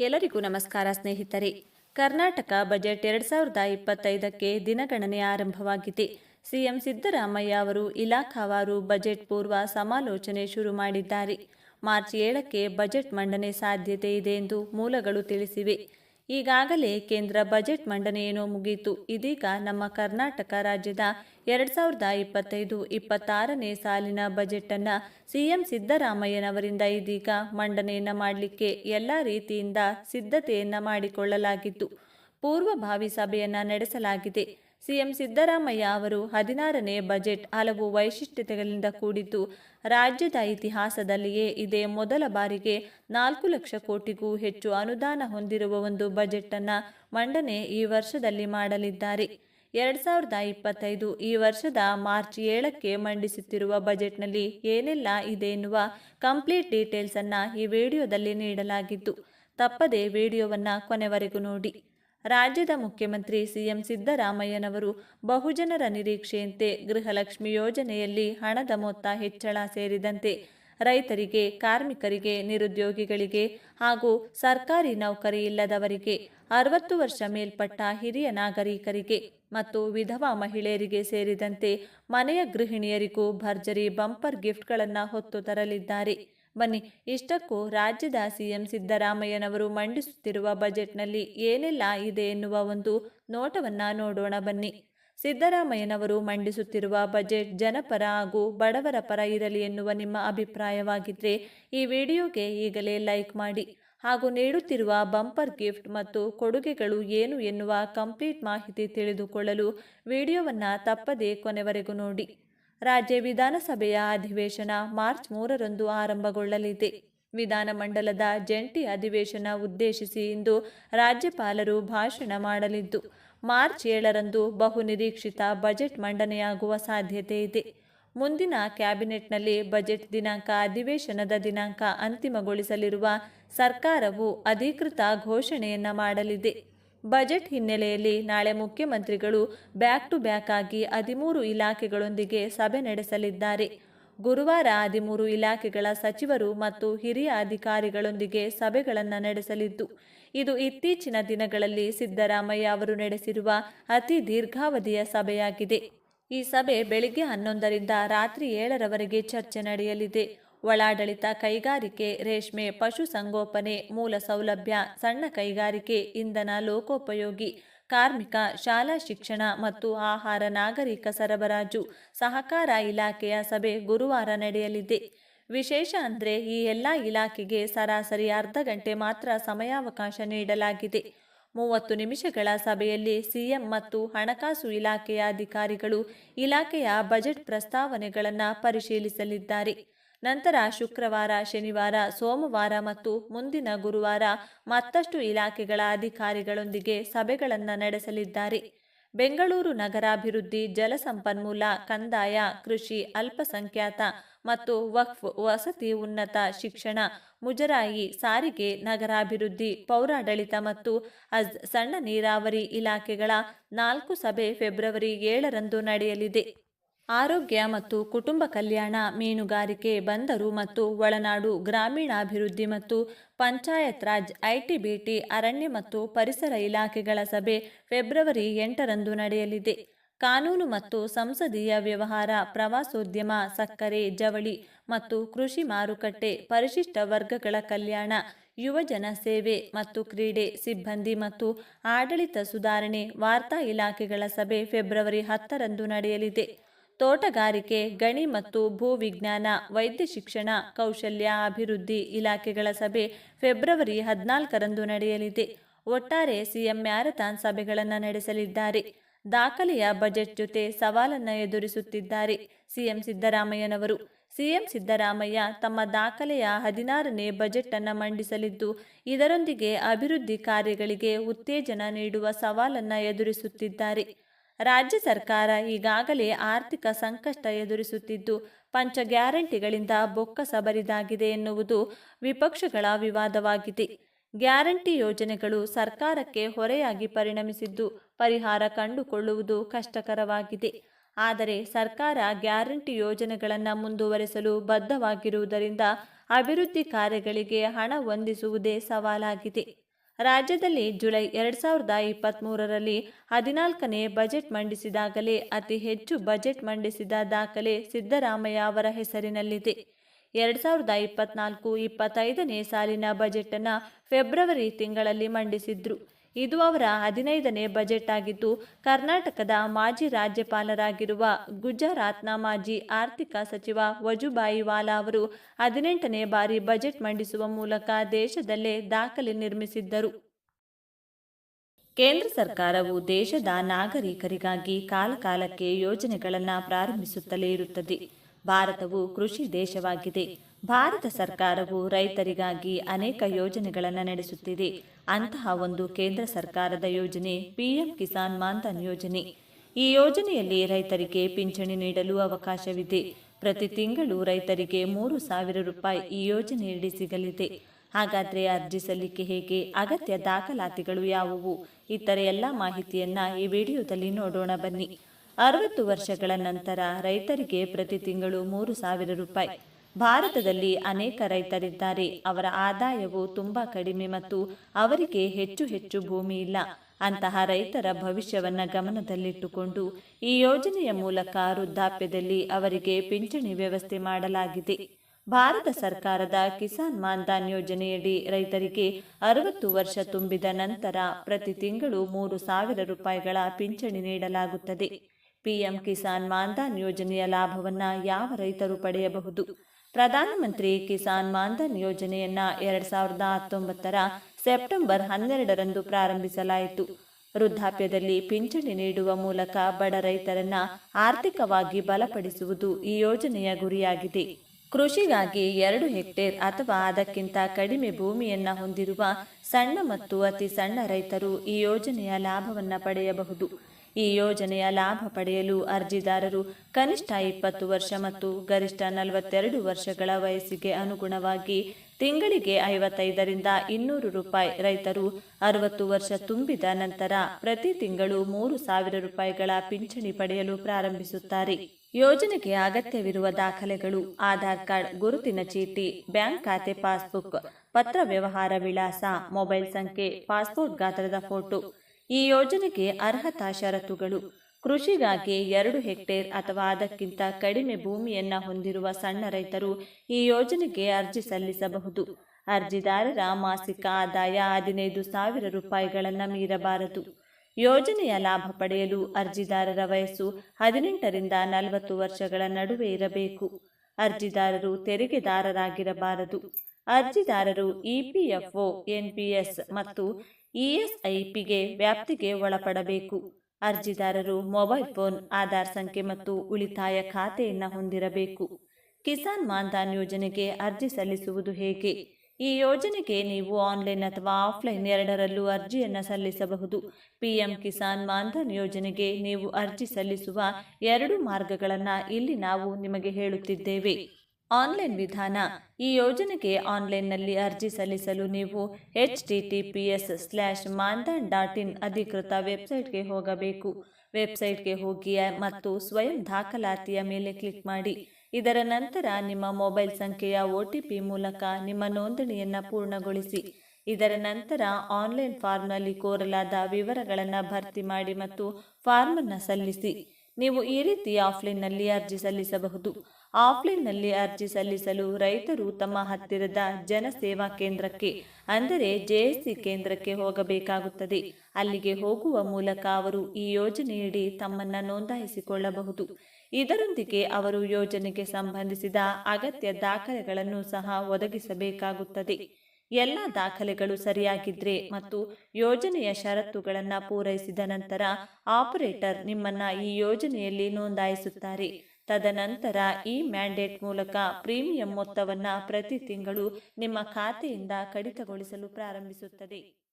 ಎಲ್ಲರಿಗೂ ನಮಸ್ಕಾರ ಸ್ನೇಹಿತರೆ. ಕರ್ನಾಟಕ ಬಜೆಟ್ ಎರಡ್ ಸಾವಿರದ ಇಪ್ಪತ್ತೈದಕ್ಕೆ ದಿನಗಣನೆ ಆರಂಭವಾಗಿದೆ. ಸಿಎಂ ಸಿದ್ದರಾಮಯ್ಯ ಅವರು ಇಲಾಖಾವಾರು ಬಜೆಟ್ ಪೂರ್ವ ಸಮಾಲೋಚನೆ ಶುರು ಮಾಡಿದ್ದಾರೆ. ಮಾರ್ಚ್ ಏಳಕ್ಕೆ ಬಜೆಟ್ ಮಂಡನೆ ಸಾಧ್ಯತೆ ಇದೆ ಎಂದು ಮೂಲಗಳು ತಿಳಿಸಿವೆ. ಈಗಾಗಲೇ ಕೇಂದ್ರ ಬಜೆಟ್ ಮಂಡನೆಯನ್ನು ಮುಗಿಯಿತು ಇದೀಗ ನಮ್ಮ ಕರ್ನಾಟಕ ರಾಜ್ಯದ ಎರಡ್ ಸಾವಿರದ ಇಪ್ಪತ್ತೈದು ಇಪ್ಪತ್ತಾರನೇ ಸಾಲಿನ ಬಜೆಟ್ ಅನ್ನ ಸಿಎಂ ಸಿದ್ದರಾಮಯ್ಯನವರಿಂದ ಇದೀಗ ಮಂಡನೆಯನ್ನ ಮಾಡಲಿಕ್ಕೆ ಎಲ್ಲ ರೀತಿಯಿಂದ ಸಿದ್ಧತೆಯನ್ನ ಮಾಡಿಕೊಳ್ಳಲಾಗಿತ್ತು. ಪೂರ್ವಭಾವಿ ಸಭೆಯನ್ನ ನಡೆಸಲಾಗಿದೆ. ಸಿಎಂ ಸಿದ್ದರಾಮಯ್ಯ ಅವರು ಹದಿನಾರನೇ ಬಜೆಟ್ ಹಲವು ವೈಶಿಷ್ಟ್ಯತೆಗಳಿಂದ ಕೂಡಿದ್ದು, ರಾಜ್ಯದ ಇತಿಹಾಸದಲ್ಲಿಯೇ ಇದೇ ಮೊದಲ ಬಾರಿಗೆ ನಾಲ್ಕು ಲಕ್ಷ ಕೋಟಿಗೂ ಹೆಚ್ಚು ಅನುದಾನ ಹೊಂದಿರುವ ಒಂದು ಬಜೆಟ್ ಅನ್ನ ಮಂಡನೆ ಈ ವರ್ಷದಲ್ಲಿ ಮಾಡಲಿದ್ದಾರೆ. ಎರಡ್ ಸಾವಿರದ ಇಪ್ಪತ್ತೈದು ಈ ವರ್ಷದ ಮಾರ್ಚ್ ಏಳಕ್ಕೆ ಮಂಡಿಸುತ್ತಿರುವ ಬಜೆಟ್ನಲ್ಲಿ ಏನೆಲ್ಲ ಇದೆ ಎನ್ನುವ ಕಂಪ್ಲೀಟ್ ಡೀಟೇಲ್ಸ್ ಅನ್ನ ಈ ವಿಡಿಯೋದಲ್ಲಿ ನೀಡಲಾಗಿದ್ದು, ತಪ್ಪದೆ ವಿಡಿಯೋವನ್ನು ಕೊನೆವರೆಗೂ ನೋಡಿ. ರಾಜ್ಯದ ಮುಖ್ಯಮಂತ್ರಿ ಸಿಎಂ ಸಿದ್ದರಾಮಯ್ಯನವರು ಬಹುಜನರ ನಿರೀಕ್ಷೆಯಂತೆ ಗೃಹಲಕ್ಷ್ಮಿ ಯೋಜನೆಯಲ್ಲಿ ಹಣದ ಮೊತ್ತ ಹೆಚ್ಚಳ ಸೇರಿದಂತೆ ರೈತರಿಗೆ, ಕಾರ್ಮಿಕರಿಗೆ, ನಿರುದ್ಯೋಗಿಗಳಿಗೆ ಹಾಗೂ ಸರ್ಕಾರಿ ನೌಕರಿ ಇಲ್ಲದವರಿಗೆ ಅರವತ್ತು ವರ್ಷ ಮೇಲ್ಪಟ್ಟ ಹಿರಿಯ ನಾಗರಿಕರಿಗೆ ಮತ್ತು ವಿಧವಾ ಮಹಿಳೆಯರಿಗೆ ಸೇರಿದಂತೆ ಮನೆಯ ಗೃಹಿಣಿಯರಿಗೂ ಭರ್ಜರಿ ಬಂಪರ್ ಗಿಫ್ಟ್ಗಳನ್ನು ಹೊತ್ತು ತರಲಿದ್ದಾರೆ. ಬನ್ನಿ. ಇಷ್ಟಕ್ಕೂ ರಾಜ್ಯದ ಸಿಎಂ ಸಿದ್ದರಾಮಯ್ಯನವರು ಮಂಡಿಸುತ್ತಿರುವ ಬಜೆಟ್ನಲ್ಲಿ ಏನೆಲ್ಲ ಇದೆ ಎನ್ನುವ ಒಂದು ನೋಟವನ್ನ ನೋಡೋಣ ಬನ್ನಿ. ಸಿದ್ದರಾಮಯ್ಯನವರು ಮಂಡಿಸುತ್ತಿರುವ ಬಜೆಟ್ ಜನಪರ ಹಾಗೂ ಬಡವರ ಪರ ಇರಲಿ ಎನ್ನುವ ನಿಮ್ಮ ಅಭಿಪ್ರಾಯವಾಗಿದ್ದರೆ ಈ ವಿಡಿಯೋಗೆ ಈಗಲೇ ಲೈಕ್ ಮಾಡಿ. ಹಾಗೂ ನೀಡುತ್ತಿರುವ ಬಂಪರ್ ಗಿಫ್ಟ್ ಮತ್ತು ಕೊಡುಗೆಗಳು ಏನು ಎನ್ನುವ ಕಂಪ್ಲೀಟ್ ಮಾಹಿತಿ ತಿಳಿದುಕೊಳ್ಳಲು ವಿಡಿಯೋವನ್ನು ತಪ್ಪದೇ ಕೊನೆವರೆಗೂ ನೋಡಿ. ರಾಜ್ಯ ವಿಧಾನಸಭೆಯ ಅಧಿವೇಶನ ಮಾರ್ಚ್ ಮೂರರಂದು ಆರಂಭಗೊಳ್ಳಲಿದೆ. ವಿಧಾನಮಂಡಲದ ಜಂಟಿ ಅಧಿವೇಶನ ಉದ್ದೇಶಿಸಿ ಇಂದು ರಾಜ್ಯಪಾಲರು ಭಾಷಣ ಮಾಡಲಿದ್ದು, ಮಾರ್ಚ್ ಏಳರಂದು ಬಹುನಿರೀಕ್ಷಿತ ಬಜೆಟ್ ಮಂಡನೆಯಾಗುವ ಸಾಧ್ಯತೆ ಇದೆ. ಮುಂದಿನ ಕ್ಯಾಬಿನೆಟ್ನಲ್ಲಿ ಬಜೆಟ್ ದಿನಾಂಕ, ಅಧಿವೇಶನದ ದಿನಾಂಕ ಅಂತಿಮಗೊಳಿಸಲಿರುವ ಸರ್ಕಾರವು ಅಧಿಕೃತ ಘೋಷಣೆಯನ್ನ ಮಾಡಲಿದೆ. ಬಜೆಟ್ ಹಿನ್ನೆಲೆಯಲ್ಲಿ ನಾಳೆ ಮುಖ್ಯಮಂತ್ರಿಗಳು ಬ್ಯಾಕ್ ಟು ಬ್ಯಾಕ್ ಆಗಿ ಹದಿಮೂರು ಇಲಾಖೆಗಳೊಂದಿಗೆ ಸಭೆ ನಡೆಸಲಿದ್ದಾರೆ. ಗುರುವಾರ ಹದಿಮೂರು ಇಲಾಖೆಗಳ ಸಚಿವರು ಮತ್ತು ಹಿರಿಯ ಅಧಿಕಾರಿಗಳೊಂದಿಗೆ ಸಭೆಗಳನ್ನು ನಡೆಸಲಿದ್ದು, ಇದು ಇತ್ತೀಚಿನ ದಿನಗಳಲ್ಲಿ ಸಿದ್ದರಾಮಯ್ಯ ಅವರು ನಡೆಸಿರುವ ಅತಿ ದೀರ್ಘಾವಧಿಯ ಸಭೆಯಾಗಿದೆ. ಈ ಸಭೆ ಬೆಳಿಗ್ಗೆ ಹನ್ನೊಂದರಿಂದ ರಾತ್ರಿ ಏಳರವರೆಗೆ ಚರ್ಚೆ ನಡೆಯಲಿದೆ. ಒಳಾಡಳಿತ ಕೈಗಾರಿಕೆ, ರೇಷ್ಮೆ ಪಶುಸಂಗೋಪನೆ ಮೂಲ ಸೌಲಭ್ಯ, ಸಣ್ಣ ಕೈಗಾರಿಕೆ, ಇಂಧನ ಲೋಕೋಪಯೋಗಿ, ಕಾರ್ಮಿಕ, ಶಾಲಾ ಶಿಕ್ಷಣ ಮತ್ತು ಆಹಾರ ನಾಗರಿಕ ಸರಬರಾಜು ಸಹಕಾರ ಇಲಾಖೆಯ ಸಭೆ ಗುರುವಾರ ನಡೆಯಲಿದೆ. ವಿಶೇಷ ಅಂದರೆ ಈ ಎಲ್ಲ ಇಲಾಖೆಗೆ ಸರಾಸರಿ ಅರ್ಧ ಗಂಟೆ ಮಾತ್ರ ಸಮಯಾವಕಾಶ ನೀಡಲಾಗಿದೆ. ಮೂವತ್ತು ನಿಮಿಷಗಳ ಸಭೆಯಲ್ಲಿ ಸಿಎಂ ಮತ್ತು ಹಣಕಾಸು ಇಲಾಖೆಯ ಅಧಿಕಾರಿಗಳು ಇಲಾಖೆಯ ಬಜೆಟ್ ಪ್ರಸ್ತಾವನೆಗಳನ್ನು ಪರಿಶೀಲಿಸಲಿದ್ದಾರೆ. ನಂತರ ಶುಕ್ರವಾರ, ಶನಿವಾರ, ಸೋಮವಾರ ಮತ್ತು ಮುಂದಿನ ಗುರುವಾರ ಮತ್ತಷ್ಟು ಇಲಾಖೆಗಳ ಅಧಿಕಾರಿಗಳೊಂದಿಗೆ ಸಭೆಗಳನ್ನು ನಡೆಸಲಿದ್ದಾರೆ. ಬೆಂಗಳೂರು ನಗರಾಭಿವೃದ್ಧಿ, ಜಲಸಂಪನ್ಮೂಲ, ಕಂದಾಯ, ಕೃಷಿ, ಅಲ್ಪಸಂಖ್ಯಾತ ಮತ್ತು ವಕ್ಫ್, ವಸತಿ ಉನ್ನತ ಶಿಕ್ಷಣ, ಮುಜರಾಯಿ, ಸಾರಿಗೆ, ನಗರಾಭಿವೃದ್ಧಿ, ಪೌರಾಡಳಿತ ಮತ್ತು ಅಜ್, ಸಣ್ಣ ನೀರಾವರಿ ಇಲಾಖೆಗಳ ನಾಲ್ಕು ಸಭೆ ಫೆಬ್ರವರಿ ಏಳರಂದು ನಡೆಯಲಿದೆ. ಆರೋಗ್ಯ ಮತ್ತು ಕುಟುಂಬ ಕಲ್ಯಾಣ ಮೀನುಗಾರಿಕೆ ಬಂದರು ಮತ್ತು ಒಳನಾಡು ಗ್ರಾಮೀಣಾಭಿವೃದ್ಧಿ ಮತ್ತು ಪಂಚಾಯತ್ ರಾಜ್ ಐಟಿ ಬಿಟಿ ಅರಣ್ಯ ಮತ್ತು ಪರಿಸರ ಇಲಾಖೆಗಳ ಸಭೆ ಫೆಬ್ರವರಿ ಎಂಟರಂದು ನಡೆಯಲಿದೆ. ಕಾನೂನು ಮತ್ತು ಸಂಸದೀಯ ವ್ಯವಹಾರ, ಪ್ರವಾಸೋದ್ಯಮ, ಸಕ್ಕರೆ, ಜವಳಿ ಮತ್ತು ಕೃಷಿ ಮಾರುಕಟ್ಟೆ, ಪರಿಶಿಷ್ಟ ವರ್ಗಗಳ ಕಲ್ಯಾಣ, ಯುವಜನ ಸೇವೆ ಮತ್ತು ಕ್ರೀಡೆ ಸಿಬ್ಬಂದಿ ಮತ್ತು ಆಡಳಿತ ಸುಧಾರಣೆ ವಾರ್ತಾ ಇಲಾಖೆಗಳ ಸಭೆ ಫೆಬ್ರವರಿ ಹತ್ತರಂದು ನಡೆಯಲಿದೆ. ತೋಟಗಾರಿಕೆ, ಗಣಿ ಮತ್ತು ಭೂವಿಜ್ಞಾನ, ವೈದ್ಯ ಶಿಕ್ಷಣ, ಕೌಶಲ್ಯ, ಅಭಿವೃದ್ಧಿ ಇಲಾಖೆಗಳ ಸಭೆ ಫೆಬ್ರವರಿ ಹದಿನಾಲ್ಕರಂದು ನಡೆಯಲಿದೆ. ಒಟ್ಟಾರೆ ಸಿಎಂ ಮ್ಯಾರಥಾನ್ ಸಭೆಗಳನ್ನು ನಡೆಸಲಿದ್ದಾರೆ. ದಾಖಲೆಯ ಬಜೆಟ್ ಜೊತೆ ಸವಾಲನ್ನು ಎದುರಿಸುತ್ತಿದ್ದಾರೆ ಸಿಎಂ ಸಿದ್ದರಾಮಯ್ಯನವರು. ಸಿಎಂ ಸಿದ್ದರಾಮಯ್ಯ ತಮ್ಮ ದಾಖಲೆಯ ಹದಿನಾರನೇ ಬಜೆಟ್ ಅನ್ನು ಮಂಡಿಸಲಿದ್ದು, ಇದರೊಂದಿಗೆ ಅಭಿವೃದ್ಧಿ ಕಾರ್ಯಗಳಿಗೆ ಉತ್ತೇಜನ ನೀಡುವ ಸವಾಲನ್ನು ಎದುರಿಸುತ್ತಿದ್ದಾರೆ. ರಾಜ್ಯ ಸರ್ಕಾರ ಈಗಾಗಲೇ ಆರ್ಥಿಕ ಸಂಕಷ್ಟ ಎದುರಿಸುತ್ತಿದ್ದು, ಪಂಚ ಗ್ಯಾರಂಟಿಗಳಿಂದ ಬೊಕ್ಕಸ ಬರಿದಾಗಿದೆ ಎನ್ನುವುದು ವಿಪಕ್ಷಗಳ ವಿವಾದವಾಗಿದೆ. ಗ್ಯಾರಂಟಿ ಯೋಜನೆಗಳು ಸರ್ಕಾರಕ್ಕೆ ಹೊರೆಯಾಗಿ ಪರಿಣಮಿಸಿದ್ದು, ಪರಿಹಾರ ಕಂಡುಕೊಳ್ಳುವುದು ಕಷ್ಟಕರವಾಗಿದೆ. ಆದರೆ ಸರ್ಕಾರ ಗ್ಯಾರಂಟಿ ಯೋಜನೆಗಳನ್ನು ಮುಂದುವರೆಸಲು ಬದ್ಧವಾಗಿರುವುದರಿಂದ ಅಭಿವೃದ್ಧಿ ಕಾರ್ಯಗಳಿಗೆ ಹಣ ಹೊಂದಿಸುವುದೇ ಸವಾಲಾಗಿದೆ. ರಾಜ್ಯದಲ್ಲಿ ಜುಲೈ ಎರಡು ಸಾವಿರದ ಇಪ್ಪತ್ತ್ಮೂರರಲ್ಲಿ ಹದಿನಾಲ್ಕನೇ ಬಜೆಟ್ ಮಂಡಿಸಿದಾಗಲೇ ಅತಿ ಹೆಚ್ಚು ಬಜೆಟ್ ಮಂಡಿಸಿದ ದಾಖಲೆ ಸಿದ್ದರಾಮಯ್ಯ ಅವರ ಹೆಸರಿನಲ್ಲಿದೆ. ಎರಡು ಸಾವಿರದ ಇಪ್ಪತ್ನಾಲ್ಕು ಇಪ್ಪತ್ತೈದನೇ ಸಾಲಿನ ಬಜೆಟನ್ನು ಫೆಬ್ರವರಿ ತಿಂಗಳಲ್ಲಿ ಮಂಡಿಸಿದ್ರು. ಇದು ಅವರ ಹದಿನೈದನೇ ಬಜೆಟ್ ಆಗಿದ್ದು, ಕರ್ನಾಟಕದ ಮಾಜಿ ರಾಜ್ಯಪಾಲರಾಗಿರುವ ಗುಜರಾತ್ನ ಮಾಜಿ ಆರ್ಥಿಕ ಸಚಿವ ವಜುಭಾಯಿ ವಾಲಾ ಅವರು ಹದಿನೆಂಟನೇ ಬಾರಿ ಬಜೆಟ್ ಮಂಡಿಸುವ ಮೂಲಕ ದೇಶದಲ್ಲೇ ದಾಖಲೆ ನಿರ್ಮಿಸಿದ್ದರು. ಕೇಂದ್ರ ಸರ್ಕಾರವು ದೇಶದ ನಾಗರಿಕರಿಗಾಗಿ ಕಾಲಕಾಲಕ್ಕೆ ಯೋಜನೆಗಳನ್ನು ಪ್ರಾರಂಭಿಸುತ್ತಲೇ ಇರುತ್ತದೆ. ಭಾರತವು ಕೃಷಿ ದೇಶವಾಗಿದೆ. ಭಾರತ ಸರ್ಕಾರವು ರೈತರಿಗಾಗಿ ಅನೇಕ ಯೋಜನೆಗಳನ್ನು ನಡೆಸುತ್ತಿದೆ. ಅಂತಹ ಒಂದು ಕೇಂದ್ರ ಸರ್ಕಾರದ ಯೋಜನೆ ಪಿಎಂ ಕಿಸಾನ್ ಮಾನ್ಧನ್ ಯೋಜನೆ. ಈ ಯೋಜನೆಯಲ್ಲಿ ರೈತರಿಗೆ ಪಿಂಚಣಿ ನೀಡಲು ಅವಕಾಶವಿದೆ. ಪ್ರತಿ ತಿಂಗಳು ರೈತರಿಗೆ ಮೂರು ಸಾವಿರ ರೂಪಾಯಿ ಈ ಯೋಜನೆಯಡಿ ಸಿಗಲಿದೆ. ಹಾಗಾದರೆ ಅರ್ಜಿ ಸಲ್ಲಿಕೆ ಹೇಗೆ? ಅಗತ್ಯ ದಾಖಲಾತಿಗಳು ಯಾವುವು? ಇತರ ಎಲ್ಲ ಮಾಹಿತಿಯನ್ನ ಈ ವಿಡಿಯೋದಲ್ಲಿ ನೋಡೋಣ ಬನ್ನಿ. ಅರವತ್ತು ವರ್ಷಗಳ ನಂತರ ರೈತರಿಗೆ ಪ್ರತಿ ತಿಂಗಳು ಮೂರು ಸಾವಿರ ರೂಪಾಯಿ. ಭಾರತದಲ್ಲಿ ಅನೇಕ ರೈತರಿದ್ದಾರೆ. ಅವರ ಆದಾಯವು ತುಂಬಾ ಕಡಿಮೆ ಮತ್ತು ಅವರಿಗೆ ಹೆಚ್ಚು ಹೆಚ್ಚು ಭೂಮಿ ಇಲ್ಲ. ಅಂತಹ ರೈತರ ಭವಿಷ್ಯವನ್ನು ಗಮನದಲ್ಲಿಟ್ಟುಕೊಂಡು ಈ ಯೋಜನೆಯ ಮೂಲಕ ವೃದ್ಧಾಪ್ಯದಲ್ಲಿ ಅವರಿಗೆ ಪಿಂಚಣಿ ವ್ಯವಸ್ಥೆ ಮಾಡಲಾಗಿದೆ. ಭಾರತ ಸರ್ಕಾರದ ಕಿಸಾನ್ ಮಾನ್ಧನ್ ಯೋಜನೆಯಡಿ ರೈತರಿಗೆ ಅರವತ್ತು ವರ್ಷ ತುಂಬಿದ ನಂತರ ಪ್ರತಿ ತಿಂಗಳು ಮೂರು ಸಾವಿರ ರೂಪಾಯಿಗಳ ಪಿಂಚಣಿ ನೀಡಲಾಗುತ್ತದೆ. ಪಿಎಂ ಕಿಸಾನ್ ಮಾನ್ಧನ್ ಯೋಜನೆಯ ಲಾಭವನ್ನು ಯಾವ ರೈತರು ಪಡೆಯಬಹುದು? ಪ್ರಧಾನಮಂತ್ರಿ ಕಿಸಾನ್ ಮಾನ್ಧನ್ ಯೋಜನೆಯನ್ನ ಎರಡ್ ಸಾವಿರದ ಹತ್ತೊಂಬತ್ತರ ಸೆಪ್ಟೆಂಬರ್ ಹನ್ನೆರಡರಂದು ಪ್ರಾರಂಭಿಸಲಾಯಿತು. ವೃದ್ಧಾಪ್ಯದಲ್ಲಿ ಪಿಂಚಣಿ ನೀಡುವ ಮೂಲಕ ಬಡ ರೈತರನ್ನ ಆರ್ಥಿಕವಾಗಿ ಬಲಪಡಿಸುವುದು ಈ ಯೋಜನೆಯ ಗುರಿಯಾಗಿದೆ. ಕೃಷಿಗಾಗಿ ಎರಡು ಹೆಕ್ಟೇರ್ ಅಥವಾ ಅದಕ್ಕಿಂತ ಕಡಿಮೆ ಭೂಮಿಯನ್ನ ಹೊಂದಿರುವ ಸಣ್ಣ ಮತ್ತು ಅತಿ ಸಣ್ಣ ರೈತರು ಈ ಯೋಜನೆಯ ಲಾಭವನ್ನ ಪಡೆಯಬಹುದು. ಈ ಯೋಜನೆಯ ಲಾಭ ಪಡೆಯಲು ಅರ್ಜಿದಾರರು ಕನಿಷ್ಠ ಇಪ್ಪತ್ತು ವರ್ಷ ಮತ್ತು ಗರಿಷ್ಠ ನಲವತ್ತೆರಡು ವರ್ಷಗಳ ವಯಸ್ಸಿಗೆ ಅನುಗುಣವಾಗಿ ತಿಂಗಳಿಗೆ ಐವತ್ತೈದರಿಂದ ಇನ್ನೂರು ರೂಪಾಯಿ ರೈತರು ಅರವತ್ತು ವರ್ಷ ತುಂಬಿದ ನಂತರ ಪ್ರತಿ ತಿಂಗಳು ಮೂರು ಸಾವಿರ ರೂಪಾಯಿಗಳ ಪಿಂಚಣಿ ಪಡೆಯಲು ಪ್ರಾರಂಭಿಸುತ್ತಾರೆ. ಯೋಜನೆಗೆ ಅಗತ್ಯವಿರುವ ದಾಖಲೆಗಳು, ಆಧಾರ್ ಕಾರ್ಡ್, ಗುರುತಿನ ಚೀಟಿ, ಬ್ಯಾಂಕ್ ಖಾತೆ, ಪಾಸ್ಬುಕ್, ಪತ್ರ ವ್ಯವಹಾರ ವಿಳಾಸ, ಮೊಬೈಲ್ ಸಂಖ್ಯೆ, ಪಾಸ್ಪೋರ್ಟ್ ಗಾತ್ರದ ಫೋಟೋ ಈ ಯೋಜನೆಗೆ ಅರ್ಹತಾ ಷರತ್ತುಗಳು. ಕೃಷಿಗಾಗಿ ಎರಡು ಹೆಕ್ಟೇರ್ ಅಥವಾ ಅದಕ್ಕಿಂತ ಕಡಿಮೆ ಭೂಮಿಯನ್ನ ಹೊಂದಿರುವ ಸಣ್ಣ ರೈತರು ಈ ಯೋಜನೆಗೆ ಅರ್ಜಿ ಸಲ್ಲಿಸಬಹುದು. ಅರ್ಜಿದಾರರ ಮಾಸಿಕ ಆದಾಯ ಹದಿನೈದು ಸಾವಿರ ರೂಪಾಯಿಗಳನ್ನು ಮೀರಬಾರದು. ಯೋಜನೆಯ ಲಾಭ ಪಡೆಯಲು ಅರ್ಜಿದಾರರ ವಯಸ್ಸು ಹದಿನೆಂಟರಿಂದ ನಲವತ್ತು ವರ್ಷಗಳ ನಡುವೆ ಇರಬೇಕು. ಅರ್ಜಿದಾರರು ತೆರಿಗೆದಾರರಾಗಿರಬಾರದು. ಅರ್ಜಿದಾರರು ಇಪಿಎಫ್ಒ ಎನ್ಪಿಎಸ್ ಮತ್ತು ಇಎಸ್ಐಪಿಗೆ ವ್ಯಾಪ್ತಿಗೆ ಒಳಪಡಬೇಕು. ಅರ್ಜಿದಾರರು ಮೊಬೈಲ್ ಫೋನ್, ಆಧಾರ್ ಸಂಖ್ಯೆ ಮತ್ತು ಉಳಿತಾಯ ಖಾತೆಯನ್ನು ಹೊಂದಿರಬೇಕು. ಕಿಸಾನ್ ಮಾನ್ಧನ್ ಯೋಜನೆಗೆ ಅರ್ಜಿ ಸಲ್ಲಿಸುವುದು ಹೇಗೆ? ಈ ಯೋಜನೆಗೆ ನೀವು ಆನ್ಲೈನ್ ಅಥವಾ ಆಫ್ಲೈನ್ ಎರಡರಲ್ಲೂ ಅರ್ಜಿಯನ್ನು ಸಲ್ಲಿಸಬಹುದು. ಪಿಎಂ ಕಿಸಾನ್ ಮಾನ್ಧನ್ ಯೋಜನೆಗೆ ನೀವು ಅರ್ಜಿ ಸಲ್ಲಿಸುವ ಎರಡು ಮಾರ್ಗಗಳನ್ನು ಇಲ್ಲಿ ನಾವು ನಿಮಗೆ ಹೇಳುತ್ತಿದ್ದೇವೆ. ಆನ್ಲೈನ್ ವಿಧಾನ. ಈ ಯೋಜನೆಗೆ ಆನ್ಲೈನ್ನಲ್ಲಿ ಅರ್ಜಿ ಸಲ್ಲಿಸಲು ನೀವು H T T P S slash Maandhan dot in ಅಧಿಕೃತ ವೆಬ್ಸೈಟ್ಗೆ ಹೋಗಬೇಕು. ವೆಬ್ಸೈಟ್ಗೆ ಹೋಗಿ ಮತ್ತು ಸ್ವಯಂ ದಾಖಲಾತಿಯ ಮೇಲೆ ಕ್ಲಿಕ್ ಮಾಡಿ. ಇದರ ನಂತರ ನಿಮ್ಮ ಮೊಬೈಲ್ ಸಂಖ್ಯೆಯ ಒ ಮೂಲಕ ನಿಮ್ಮ ನೋಂದಣಿಯನ್ನು ಪೂರ್ಣಗೊಳಿಸಿ. ಇದರ ನಂತರ ಆನ್ಲೈನ್ ಫಾರ್ಮ್ನಲ್ಲಿ ಕೋರಲಾದ ವಿವರಗಳನ್ನು ಭರ್ತಿ ಮಾಡಿ ಮತ್ತು ಫಾರ್ಮನ್ನು ಸಲ್ಲಿಸಿ. ನೀವು ಈ ರೀತಿ ಆಫ್ಲೈನ್ನಲ್ಲಿ ಅರ್ಜಿ ಸಲ್ಲಿಸಬಹುದು. ಆಫ್ಲೈನ್ನಲ್ಲಿ ಅರ್ಜಿ ಸಲ್ಲಿಸಲು ರೈತರು ತಮ್ಮ ಹತ್ತಿರದ ಜನಸೇವಾ ಕೇಂದ್ರಕ್ಕೆ, ಅಂದರೆ ಜೆಎಸ್ಸಿ ಕೇಂದ್ರಕ್ಕೆ ಹೋಗಬೇಕಾಗುತ್ತದೆ. ಅಲ್ಲಿಗೆ ಹೋಗುವ ಮೂಲಕ ಅವರು ಈ ಯೋಜನೆಯಡಿ ತಮ್ಮನ್ನು ನೋಂದಾಯಿಸಿಕೊಳ್ಳಬಹುದು. ಇದರೊಂದಿಗೆ ಅವರು ಯೋಜನೆಗೆ ಸಂಬಂಧಿಸಿದ ಅಗತ್ಯ ದಾಖಲೆಗಳನ್ನು ಸಹ ಒದಗಿಸಬೇಕಾಗುತ್ತದೆ. ಎಲ್ಲ ದಾಖಲೆಗಳು ಸರಿಯಾಗಿದ್ರೆ ಮತ್ತು ಯೋಜನೆಯ ಷರತ್ತುಗಳನ್ನು ಪೂರೈಸಿದ ನಂತರ ಆಪರೇಟರ್ ನಿಮ್ಮನ್ನ ಈ ಯೋಜನೆಯಲ್ಲಿ ನೋಂದಾಯಿಸುತ್ತಾರೆ. ತದನಂತರ ಈ ಮ್ಯಾಂಡೇಟ್ ಮೂಲಕ ಪ್ರೀಮಿಯಂ ಮೊತ್ತವನ್ನು ಪ್ರತಿ ತಿಂಗಳು ನಿಮ್ಮ ಖಾತೆಯಿಂದ ಕಡಿತಗೊಳಿಸಲು ಪ್ರಾರಂಭಿಸುತ್ತದೆ.